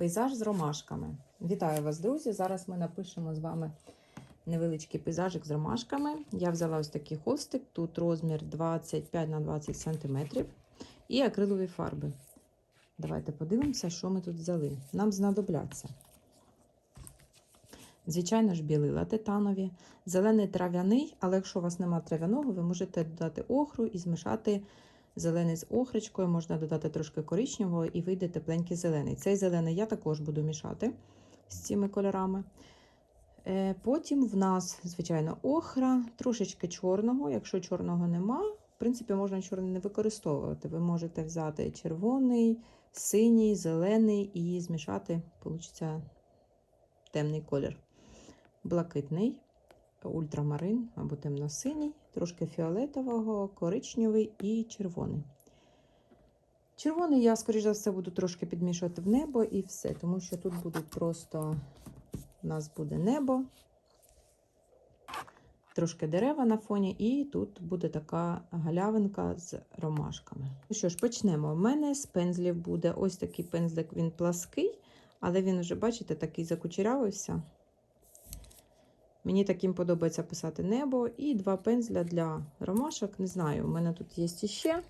Пейзаж з ромашками. Вітаю вас, друзі! Зараз ми напишемо з вами невеличкий пейзажик з ромашками. Я взяла ось такий холстик, тут розмір 25 на 20 см і акрилові фарби. Давайте подивимося, що ми тут взяли. Нам знадобляться. Звичайно ж, білила титанові, зелений трав'яний, але якщо у вас немає трав'яного, ви можете додати охру і змішати зелений з охричкою, можна додати трошки коричневого і вийде тепленький зелений. Цей зелений я також буду мішати з цими кольорами. Е, Потім в нас, звичайно, охра, трошечки чорного. Якщо чорного нема, в принципі, можна чорний не використовувати. Ви можете взяти червоний, синій, зелений і змішати, вийде темний колір. Блакитний, ультрамарин або темно-синій, трошки фіолетового, коричневий і червоний. Червоний я, скоріш за все, буду трошки підмішувати в небо і все, тому що тут будуть просто у нас буде небо, трошки дерева на фоні, і тут буде така галявинка з ромашками. Ну що ж, почнемо. У мене з пензлів буде ось такий пензлик, він плаский, але він вже, бачите, такий закучерявився. Мені таким подобається писати небо. І два пензля для ромашок. Не знаю, у мене тут є іще.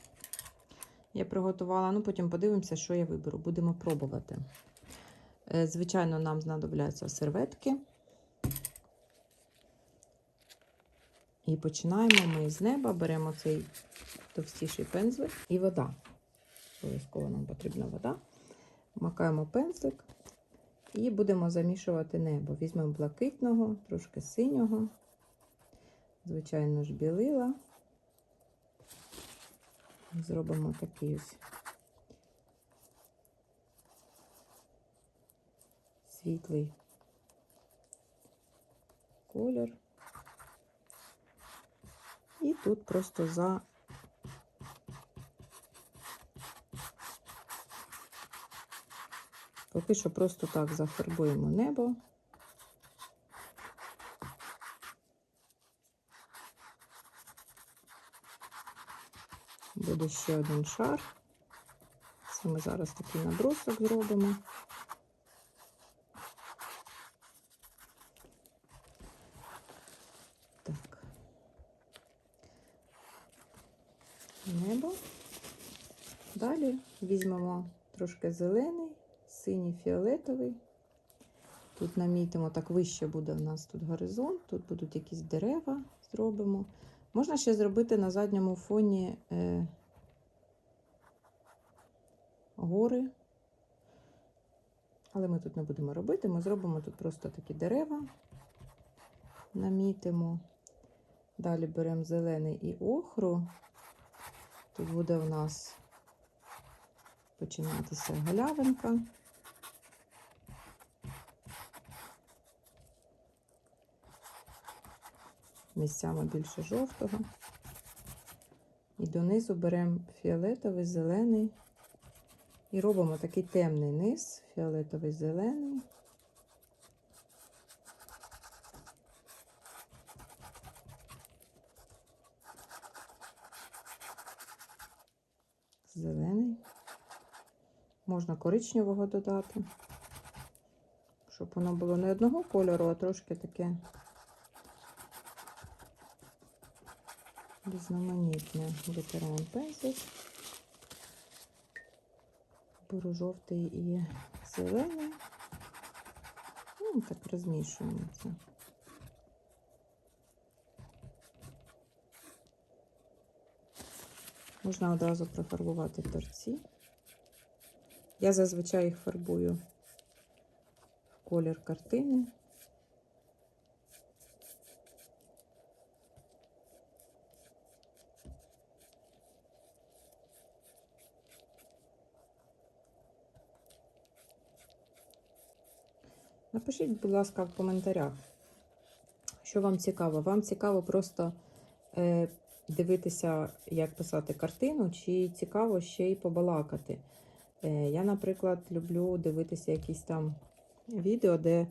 Я приготувала, ну потім подивимося, що я виберу. Будемо пробувати. Звичайно, нам знадобляться серветки. І починаємо ми з неба, беремо цей товстіший пензлик і вода. Обов'язково нам потрібна вода. Макаємо пензлик. І будемо замішувати небо. Візьмемо блакитного, трошки синього, звичайно ж, білила. Зробимо такий ось світлий колір. І тут просто за Поки що просто так зафарбуємо небо. Буде ще один шар. Це ми зараз такий набросок зробимо. Так. Небо. Далі візьмемо трошки зелений синій фіолетовий. Тут намітимо, так вище буде у нас тут горизонт, тут будуть якісь дерева, зробимо. Можна ще зробити на задньому фоні е, гори, але ми тут не будемо робити. Ми зробимо тут просто такі дерева, намітимо. Далі беремо зелений і охру. Тут буде у нас починатися галявинка. Місцями більше жовтого. І донизу беремо фіолетовий, зелений. І робимо такий темний низ, фіолетовий, зелений. Зелений. Можна коричневого додати, щоб воно було не одного кольору, а трошки таке різноманітне. Витираємо пензлик. Беру жовтий і зелений. Ну, так розмішуємо це. Можна одразу профарбувати торці. Я зазвичай їх фарбую в колір картини. Напишіть, будь ласка, в коментарях, що вам цікаво. Вам цікаво просто е, дивитися, як писати картину, чи цікаво ще й побалакати. Я, наприклад, люблю дивитися якісь там відео, де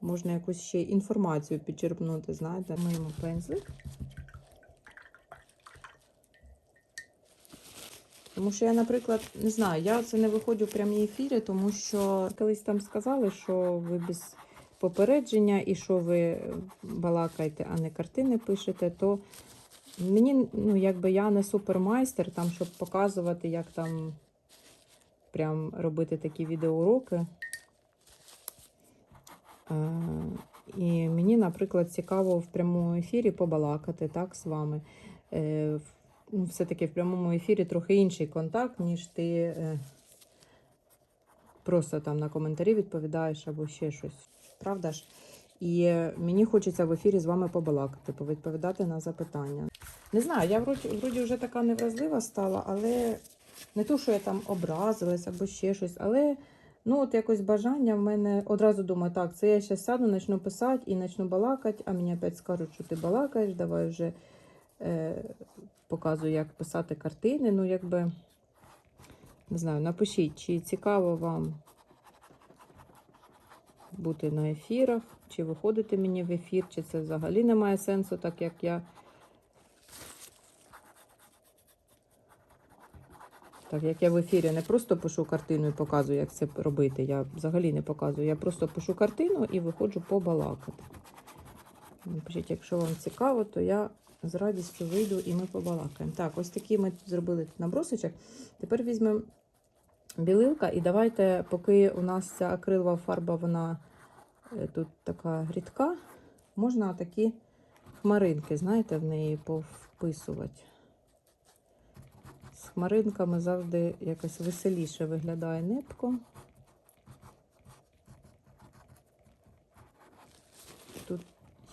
можна якусь ще інформацію підчерпнути, знаєте, моєму пензлик. Тому що я, наприклад, не знаю, я це не виходжу в прямі ефіри, тому що колись там сказали, що ви без попередження і що ви балакаєте, а не картини пишете, то мені, ну, якби я не супермайстер, там, щоб показувати, як там прям робити такі відеоуроки. Е, І мені, наприклад, цікаво в прямому ефірі побалакати так з вами. Ну, Все-таки в прямому ефірі трохи інший контакт, ніж ти е, просто там на коментарі відповідаєш або ще щось. Правда ж? І е, мені хочеться в ефірі з вами побалакати, повідповідати на запитання. Не знаю, я вроді, вроді вже така невразлива стала, але не то, що я там образилась або ще щось, але ну от якось бажання в мене одразу думаю, так, це я зараз сяду, почну писати і почну балакати, а мені опять скажуть, що ти балакаєш, давай вже показую, як писати картини. Ну, якби, не знаю, напишіть, чи цікаво вам бути на ефірах, чи виходити мені в ефір, чи це взагалі не має сенсу, так як я. Так як я в ефірі не просто пишу картину і показую, як це робити. Я взагалі не показую. Я просто пишу картину і виходжу побалакати. Напишіть, якщо вам цікаво, то я з радістю вийду і ми побалакаємо. Так, ось такий ми зробили тут набросочок. Тепер візьмемо білилка і давайте, поки у нас ця акрилова фарба, вона е, тут така рідка, можна такі хмаринки, знаєте, в неї повписувати. З хмаринками завжди якось веселіше виглядає нитко. Тут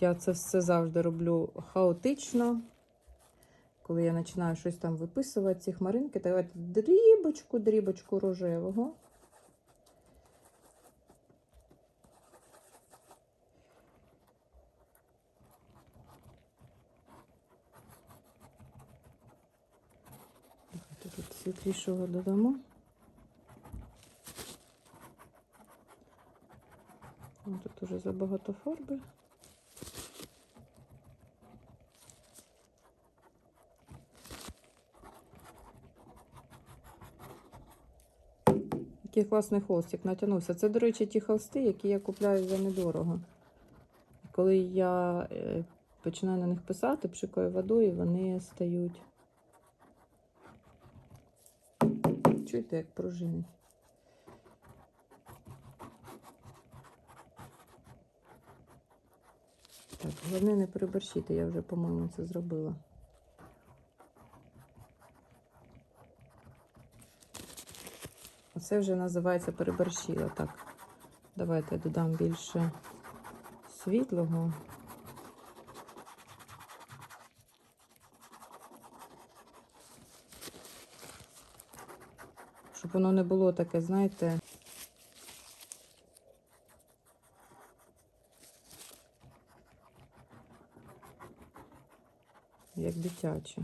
я це все завжди роблю хаотично. Коли я починаю щось там виписувати, ці хмаринки, давайте дрібочку, дрібочку рожевого. Тут світлішого додамо. Тут уже забагато фарби. Який класний холстик натягнувся. Це, до речі, ті холсти, які я купляю за недорого. Коли я е, починаю на них писати, пшикаю водою, вони стають. Чуєте, як пружинить? Так, головне не переборщити, я вже, по-моєму, це зробила. Оце вже називається переборщила. Так, давайте я додам більше світлого. Щоб воно не було таке, знаєте. Як дитяче.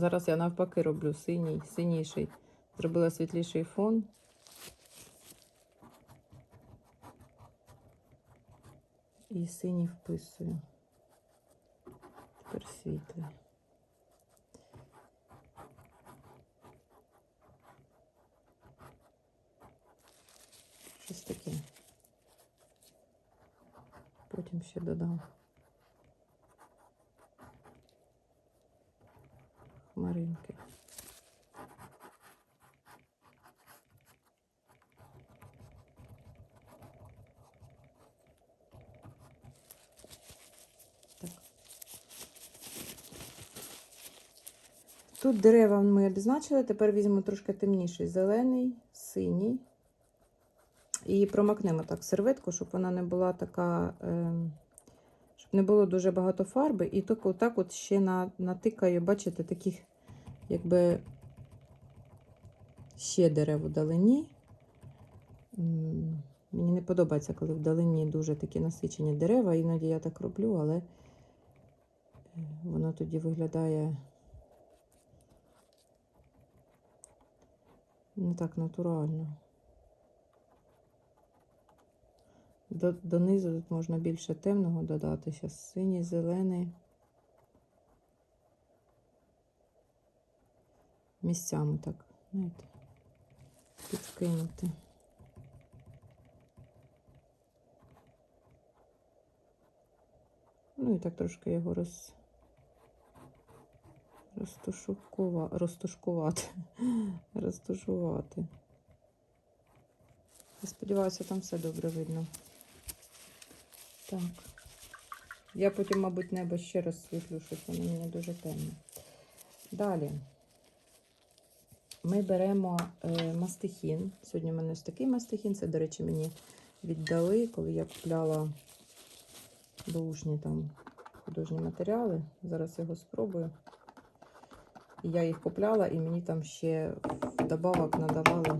Зараз я навпаки роблю синій, синіший. Зробила світліший фон. І синій вписую. Тепер світлий. Щось таке. Потім ще додам. Хмаринки. Тут дерева ми обізначили, тепер візьмемо трошки темніший зелений, синій. І промакнемо так серветку, щоб вона не була така, е, щоб не було дуже багато фарби. І так отак от ще натикаю, бачите, таких, якби ще дерев вдалині. Мені не подобається, коли вдалині дуже такі насичені дерева. Іноді я так роблю, але Воно тоді виглядає не так натурально. До, донизу тут можна більше темного додати. Зараз синій, зелений. Місцями так, знаєте, підкинути. Ну і так трошки його роз... розтушкува... розтушкувати. Розтушувати. Я сподіваюся, там все добре видно. Так. Я потім, мабуть, небо ще розсвітлю, щось воно мені дуже темне. Далі ми беремо е, мастихін. Сьогодні в мене ось такий мастихін. Це, до речі, мені віддали, коли я купляла бушні там художні матеріали. Зараз його спробую. Я їх купляла, і мені там ще добавок надавали.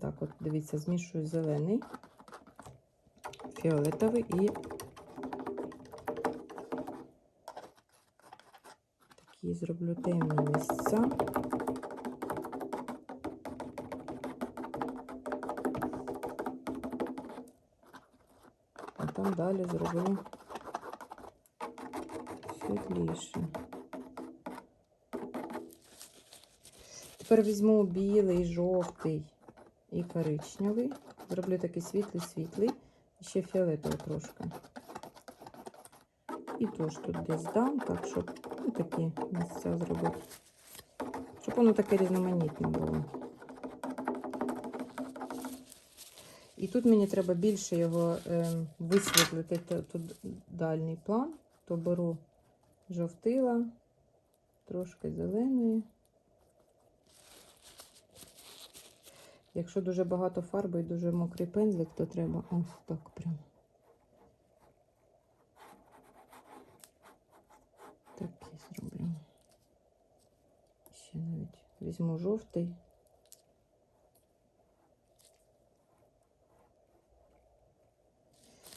Так, от дивіться, змішую зелений, фіолетовий і такі зроблю темні місця. А там далі зроблю світліше. Тепер візьму білий, жовтий і коричневий. Зроблю такий світлий-світлий, ще фіолетовий трошки. І теж тут десь дам, так, щоб ну, такі місця зробити. Щоб воно таке різноманітне було. І тут мені треба більше його е, висвітлити тут дальній план, то беру жовтила, трошки зеленої. Якщо дуже багато фарби і дуже мокрий пензлик, то треба ось так прям. Такий зроблю. Ще навіть візьму жовтий.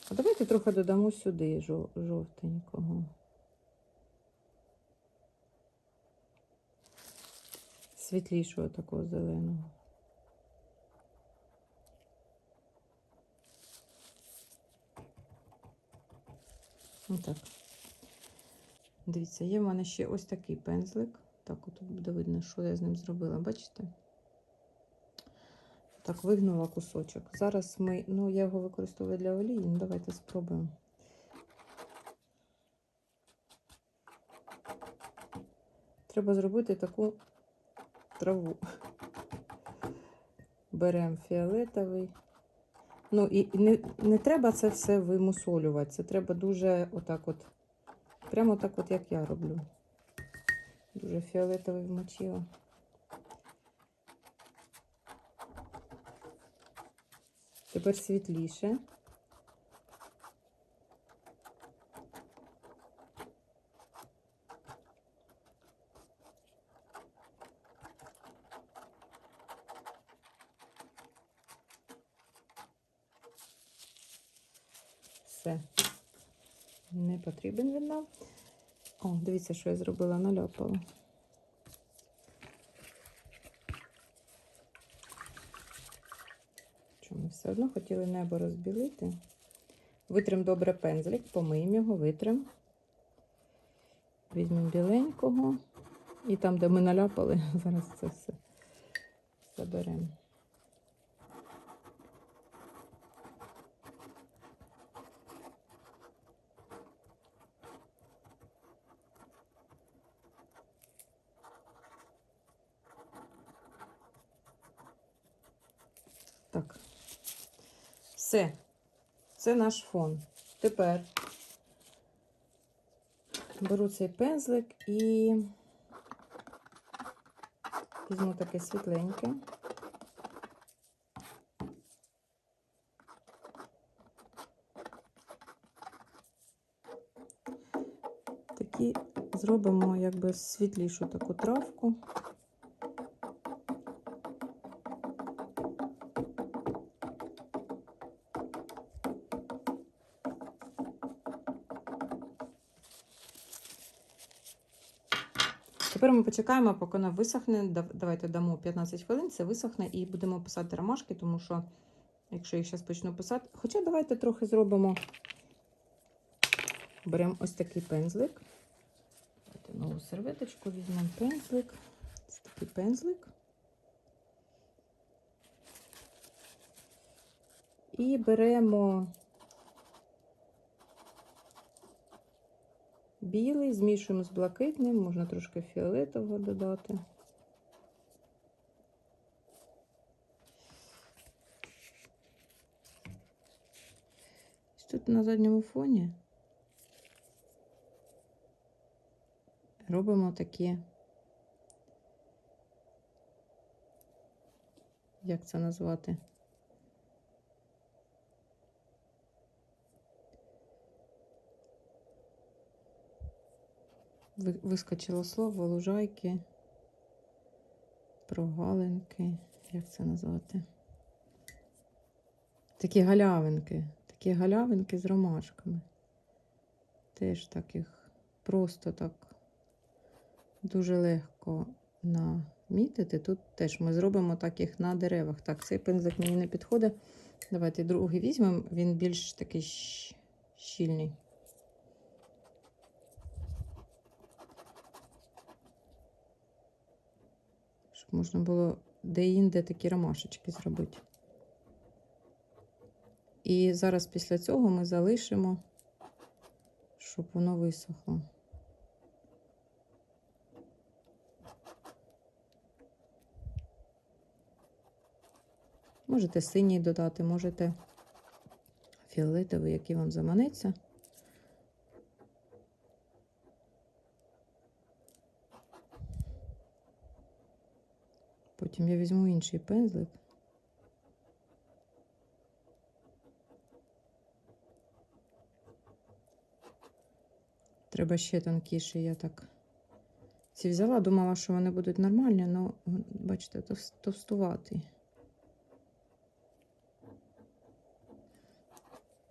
А давайте трохи додамо сюди жовтенького. Світлішого такого зеленого. Отак. Дивіться, є в мене ще ось такий пензлик. Так, от буде видно, що я з ним зробила. Бачите? Так, вигнула кусочок. Зараз ми, ну, я його використовую для олії, ну давайте спробуємо. Треба зробити таку траву. Беремо фіолетовий. Ну, і не, не треба це все вимусолювати. Це треба дуже отак от, прямо так от, як я роблю. Дуже фіолетовий вмочила. Тепер світліше. Все. Не потрібен він нам. О, дивіться, що я зробила, наляпала. Чому все одно хотіли небо розбілити. Витрим добре пензлик, помиємо його, витрим. Візьмемо біленького. І там, де ми наляпали, зараз це все заберемо. Так. Все. Це наш фон. Тепер беру цей пензлик і візьму таке світленьке. Такі зробимо якби світлішу таку травку. Тепер ми почекаємо, поки вона висохне. Давайте дамо 15 хвилин, це висохне і будемо писати ромашки, тому що, якщо їх зараз почну писати. Хоча давайте трохи зробимо. Беремо ось такий пензлик. Давайте нову серветочку візьмемо пензлик. Ось такий пензлик. І беремо білий, змішуємо з блакитним, можна трошки фіолетового додати. Тут на задньому фоні робимо такі, як це назвати? Вискочило слово лужайки, прогалинки, як це назвати? Такі галявинки, такі галявинки з ромашками. Теж так їх просто так дуже легко намітити. Тут теж ми зробимо так їх на деревах. Так, цей пензлик мені не підходить. Давайте другий візьмемо, він більш такий щільний. Щоб можна було де-інде такі ромашечки зробити. І зараз після цього ми залишимо, щоб воно висохло. Можете синій додати, можете фіолетовий, який вам заманеться. Потім я візьму інший пензлик. Треба ще тонкіше, я так. Ці взяла, думала, що вони будуть нормальні, але, бачите, товс- товстуваті.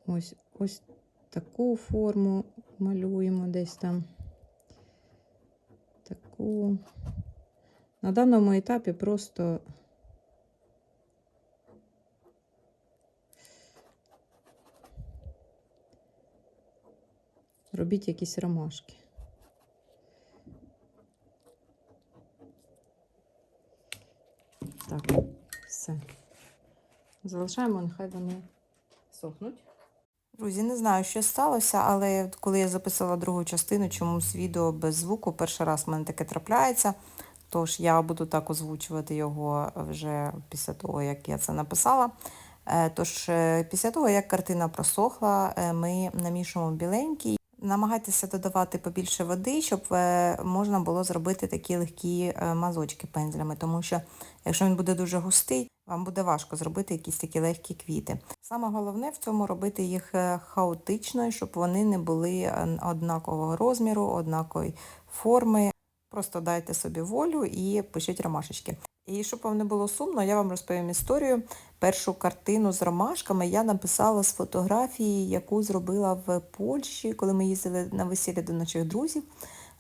Ось, ось таку форму малюємо десь там. Таку. На даному етапі просто робіть якісь ромашки. Так, все. Залишаємо, нехай вони сохнуть. Друзі, не знаю, що сталося, але коли я записала другу частину, чомусь відео без звуку, перший раз в мене таке трапляється. Тож я буду так озвучувати його вже після того, як я це написала. Е, Тож, е, після того, як картина просохла, е, ми намішуємо біленький. Намагайтеся додавати побільше води, щоб е, можна було зробити такі легкі е, мазочки пензлями, тому що якщо він буде дуже густий, вам буде важко зробити якісь такі легкі квіти. Саме головне в цьому робити їх е, хаотично, щоб вони не були е, однакового розміру, однакової форми. Просто дайте собі волю і пишіть ромашечки. І щоб вам не було сумно, я вам розповім історію. Першу картину з ромашками я написала з фотографії, яку зробила в Польщі, коли ми їздили на весілля до наших друзів.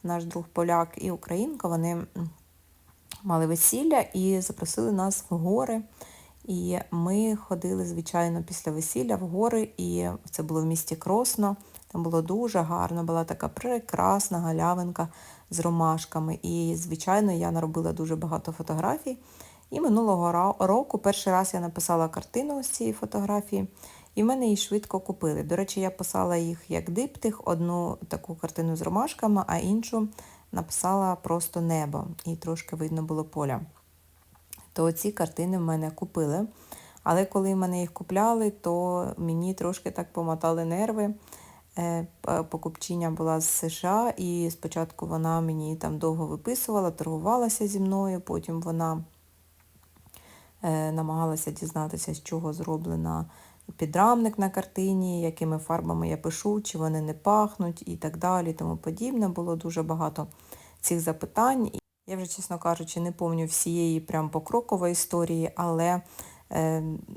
Наш друг поляк і українка, вони мали весілля і запросили нас в гори. І ми ходили, звичайно, після весілля в гори, і це було в місті Кросно. Там було дуже гарно, була така прекрасна галявинка з ромашками. І, звичайно, я наробила дуже багато фотографій. І минулого року перший раз я написала картину з цієї фотографії, і в мене її швидко купили. До речі, я писала їх як диптих, одну таку картину з ромашками, а іншу написала просто небо, і трошки видно було поля. То ці картини в мене купили. Але коли мене їх купляли, то мені трошки так помотали нерви. Е, п- Покупчиня була з США, і спочатку вона мені там довго виписувала, торгувалася зі мною, потім вона е, намагалася дізнатися, з чого зроблена підрамник на картині, якими фарбами я пишу, чи вони не пахнуть і так далі, тому подібне. Було дуже багато цих запитань. Я вже, чесно кажучи, не пам'ятаю всієї прям покрокової історії, але Е,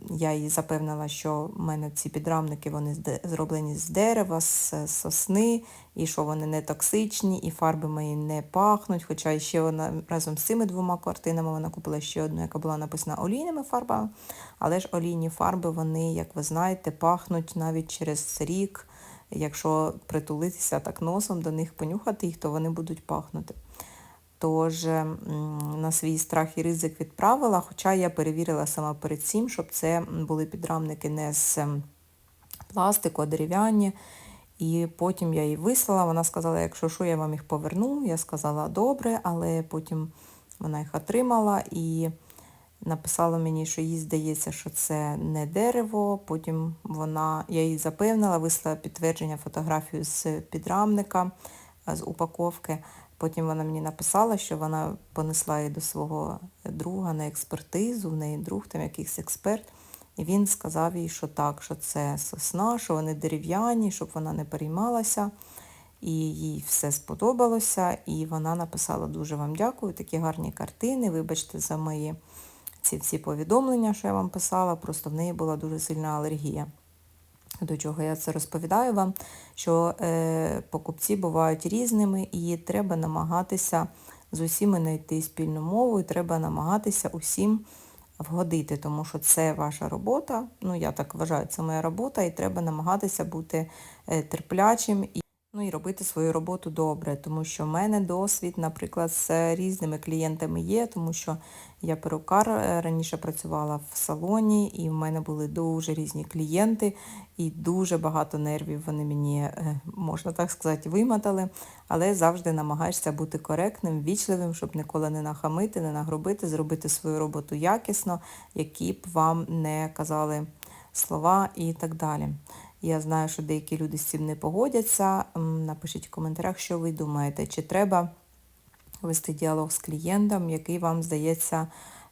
Я її запевнила, що в мене ці підрамники вони зроблені з дерева, з сосни, і що вони не токсичні, і фарби мої не пахнуть. Хоча ще вона разом з цими двома картинами вона купила ще одну, яка була написана олійними фарбами. Але ж олійні фарби, вони, як ви знаєте, пахнуть навіть через рік. Якщо притулитися так носом до них, понюхати їх, то вони будуть пахнути. Тож м, на свій страх і ризик відправила, хоча я перевірила сама перед цим, щоб це були підрамники не з ем, пластику, а дерев'яні. І потім я їй вислала, вона сказала, якщо що, я вам їх поверну. Я сказала, добре, але потім вона їх отримала і написала мені, що їй здається, що це не дерево. Потім вона, я їй запевнила, вислала підтвердження фотографію з підрамника, з упаковки. Потім вона мені написала, що вона понесла її до свого друга на експертизу, в неї друг там якийсь експерт. І він сказав їй, що так, що це сосна, що вони дерев'яні, щоб вона не переймалася. І їй все сподобалося. І вона написала дуже вам дякую, такі гарні картини. Вибачте за мої ці всі повідомлення, що я вам писала. Просто в неї була дуже сильна алергія. До чого я це розповідаю вам, що е, покупці бувають різними, і треба намагатися з усіма знайти спільну мову, і треба намагатися усім вгодити, тому що це ваша робота. Ну, я так вважаю, це моя робота, і треба намагатися бути е, терплячим ну, і робити свою роботу добре, тому що в мене досвід, наприклад, з різними клієнтами є, тому що я перукар е, раніше працювала в салоні, і в мене були дуже різні клієнти, і дуже багато нервів вони мені, е, можна так сказати, вимотали. Але завжди намагаєшся бути коректним, вічливим, щоб ніколи не нахамити, не нагробити, зробити свою роботу якісно, які б вам не казали слова і так далі. Я знаю, що деякі люди з цим не погодяться. Напишіть в коментарях, що ви думаєте, чи треба вести діалог з клієнтом, який вам здається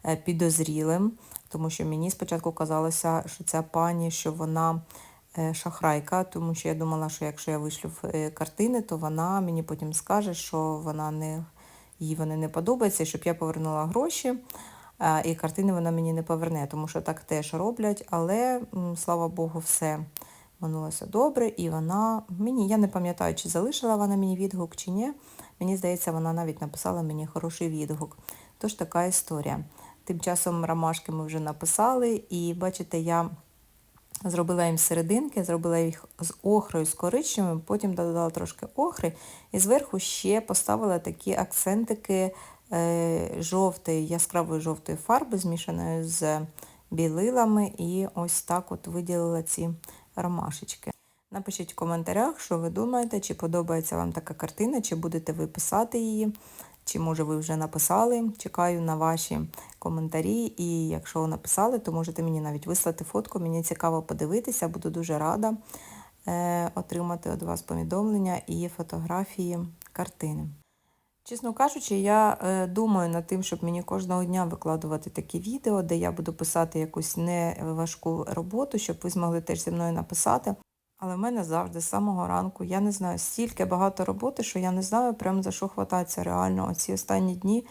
е, підозрілим, тому що мені спочатку казалося, що ця пані, що вона е, шахрайка, тому що я думала, що якщо я вишлю е, картини, то вона мені потім скаже, що вона не, їй вони не подобаються, щоб я повернула гроші. І картини вона мені не поверне, тому що так теж роблять, але слава Богу, все минулося добре, і вона мені, я не пам'ятаю, чи залишила вона мені відгук, чи ні. Мені здається, вона навіть написала мені хороший відгук. Тож така історія. Тим часом ромашки ми вже написали, і бачите, я зробила їм серединки, зробила їх з охрою, з коричневим, потім додала трошки охри, і зверху ще поставила такі акцентики е, жовтої, яскравої жовтої фарби, змішаної з білилами, і ось так от виділила ці ромашечки. Напишіть в коментарях, що ви думаєте, чи подобається вам така картина, чи будете ви писати її, чи може ви вже написали. Чекаю на ваші коментарі. І якщо написали, то можете мені навіть вислати фотку. Мені цікаво подивитися, буду дуже рада е, отримати від вас повідомлення і фотографії картини. Чесно кажучи, я е, думаю над тим, щоб мені кожного дня викладувати такі відео, де я буду писати якусь неважку роботу, щоб ви змогли теж зі мною написати. Але в мене завжди з самого ранку, я не знаю, стільки багато роботи, що я не знаю прям за що хвататися реально. Оці останні дні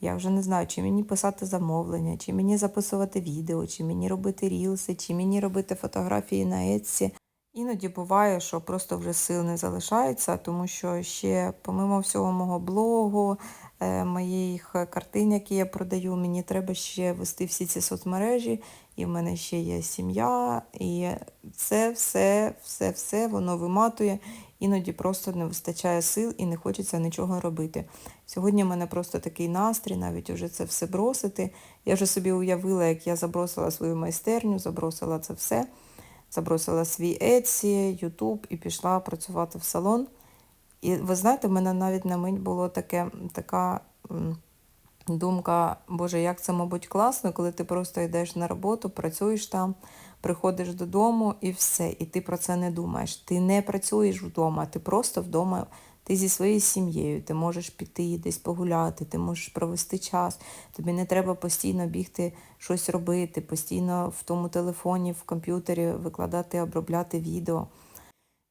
я вже не знаю, чи мені писати замовлення, чи мені записувати відео, чи мені робити рілси, чи мені робити фотографії на Etsy. Іноді буває, що просто вже сил не залишається, тому що ще, помимо всього мого блогу, е, моїх картин, які я продаю, мені треба ще вести всі ці соцмережі, і в мене ще є сім'я, і це все, все, все воно виматує. Іноді просто не вистачає сил і не хочеться нічого робити. Сьогодні в мене просто такий настрій, навіть уже це все бросити. Я вже собі уявила, як я забросила свою майстерню, забросила це все забросила свій Etsy, YouTube і пішла працювати в салон. І ви знаєте, в мене навіть на мить було таке, така думка, Боже, як це, мабуть, класно, коли ти просто йдеш на роботу, працюєш там, приходиш додому і все. І ти про це не думаєш. Ти не працюєш вдома, ти просто вдома. Ти зі своєю сім'єю, ти можеш піти десь погуляти, ти можеш провести час. Тобі не треба постійно бігти щось робити, постійно в тому телефоні, в комп'ютері викладати, обробляти відео.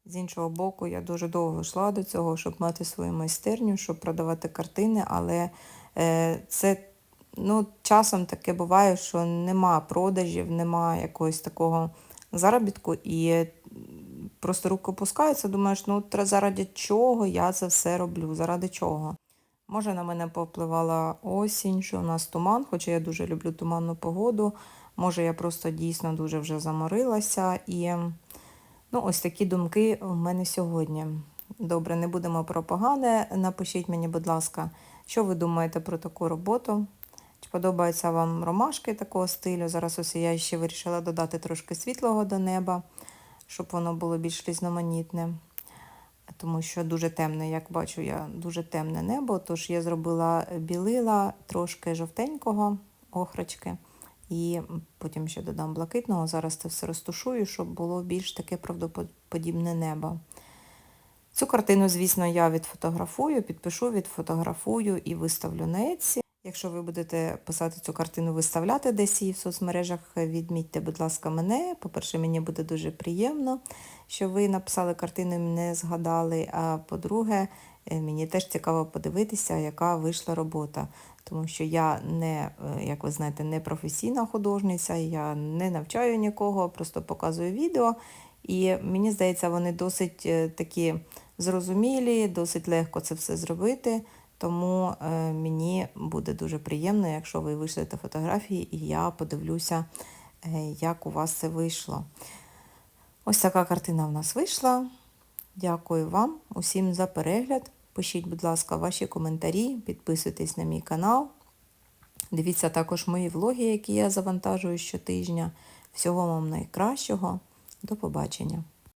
З іншого боку, я дуже довго йшла до цього, щоб мати свою майстерню, щоб продавати картини, але е, це ну, часом таке буває, що нема продажів, нема якогось такого заробітку, і просто руки опускаються, думаєш, ну заради чого я це все роблю? Заради чого? Може, на мене повпливала осінь, що у нас туман, хоча я дуже люблю туманну погоду. Може, я просто дійсно дуже вже заморилася. І ну, ось такі думки в мене сьогодні. Добре, не будемо про погане. Напишіть мені, будь ласка, що ви думаєте про таку роботу? Чи подобаються вам ромашки такого стилю? Зараз ось я ще вирішила додати трошки світлого до неба, щоб воно було більш різноманітне. Тому що дуже темне, як бачу, я дуже темне небо. Тож я зробила білила трошки жовтенького охрочки, і потім ще додам блакитного. Зараз це все розтушую, щоб було більш таке правдоподібне небо. Цю картину, звісно, я відфотографую, підпишу, відфотографую і виставлю на Etsy. Якщо ви будете писати цю картину, виставляти десь її в соцмережах, відмітьте, будь ласка, мене. По-перше, мені буде дуже приємно, що ви написали картину і мене згадали. А по-друге, е, мені теж цікаво подивитися, яка вийшла робота. Тому що я не, е, як ви знаєте, не професійна художниця, я не навчаю нікого, просто показую відео. І мені здається, вони досить е, такі зрозумілі, досить легко це все зробити. Тому е, мені буде дуже приємно, якщо ви вийшлете фотографії, і я подивлюся, е, як у вас це вийшло. Ось така картина в нас вийшла. Дякую вам усім за перегляд. Пишіть, будь ласка, ваші коментарі, підписуйтесь на мій канал. Дивіться також мої влоги, які я завантажую щотижня. Всього вам найкращого. До побачення!